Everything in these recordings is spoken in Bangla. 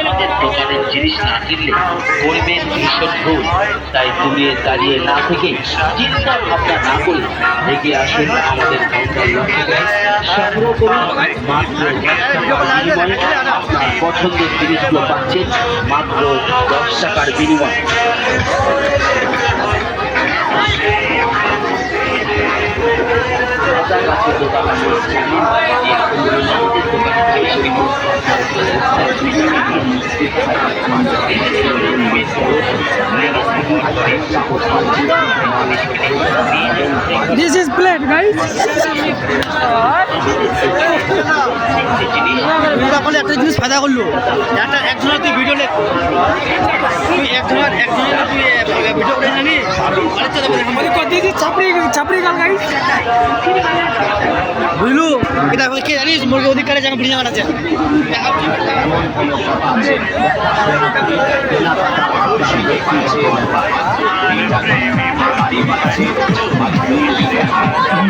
আমাদের দোকানের জিনিস না কিনলে করবেন তাই দূরে দাঁড়িয়ে না থেকে চিন্তা ভাবনা না করে এগিয়ে আসুন আমাদের কাউন্টার লক্ষ্যে। মাত্র পছন্দের জিনিসগুলো পাচ্ছেন মাত্র দশ টাকার বিনিময়ে। কাছে প্লেট গাই একটা জিনিস ফায়দা করল। একটা একজনের তুই ভিডিও নে। তুই একজনের একজনের তুই ভিডিও করে জানি দিদি চাপড়ি চাপড়ি এটা কে জানিস? মুরগি অধিকারে যেন ভিড় আছে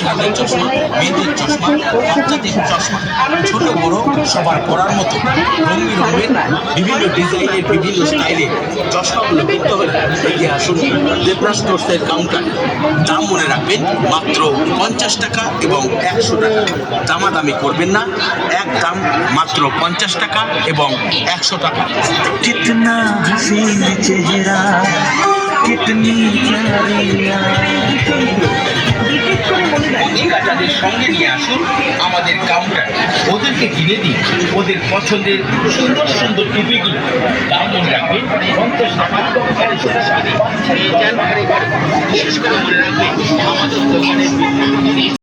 ছাদের চশমা মেয়েদের চশমা বাচ্চাদের চশমা ছোট বড় সবার পড়ার মতো রঙিন রঙের বিভিন্ন ডিজাইনের বিভিন্ন স্টাইলের চশমাগুলো কিনতে হলে এগিয়ে আসুন দেবরা স্টোর্সের কাউন্টার। দাম মনে রাখবেন মাত্র পঞ্চাশ টাকা এবং একশো টাকা। দামাদামি করবেন না এক দাম মাত্র পঞ্চাশ টাকা এবং একশো টাকা। সঙ্গে নিয়ে আসুন আমাদের কাউন্টার ওদেরকে কিনে দিন ওদের পছন্দের সুন্দর সুন্দর টুপিগুলো দাম মনে রাখবেন করে